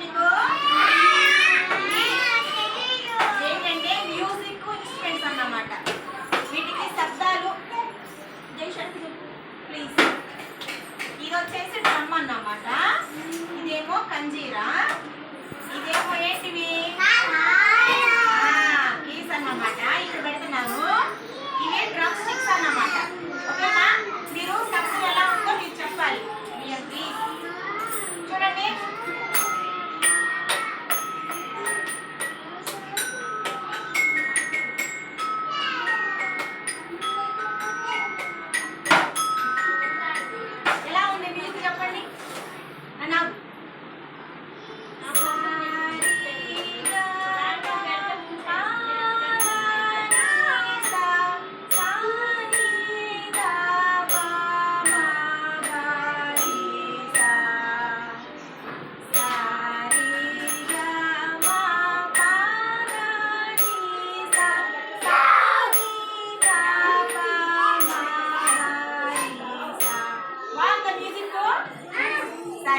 మీకు ఏంటంటే music instruments అన్నమాట. వీటికి శబ్దాలు ప్లీజ్ ఇది వచ్చేసి డ్రమ్ అన్నమాట. ఇదేమో కంజీరా ఇదేమో ఏంటివి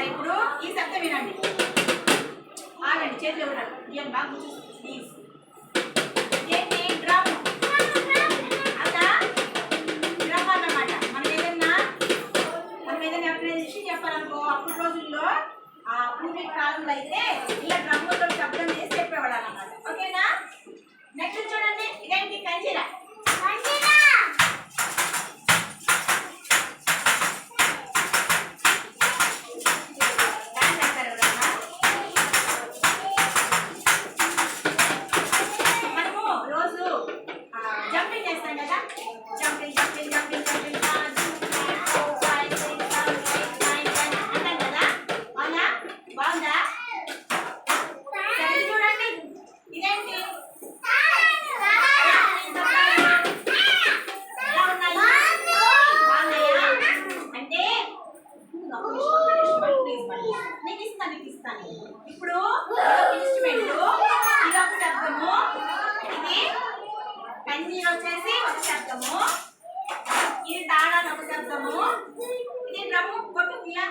ఇప్పుడు ఈ శబ్దం వినండి. ఆగండి చేతులు ఇవ్వడం ఇవ్వండి బాగా కూర్చో ప్లీజ్ ఏంటి? డ్రమ్. అదా? డ్రమ్ అన్నమాట. మనం ఏదన్నా మనం ఏదైనా ఎప్పుడైనా విషయం చెప్పాలనుకో అప్పుడు రోజుల్లో ఆ పూర్వీక కాలంలో అయితే ఇలా డ్రమ్ముతో నీకు ఇస్తాను. నీకు ఇస్తాను ఇప్పుడు ఇన్స్ట్రుమెంట్ ఇది ఒక శబ్దము ఇది కంజీర్ వచ్చేసి ఒక శబ్దము ఇది తాళాలు ఒక శబ్దము ఇది డ్రమ్ము కొట్టు ఇలా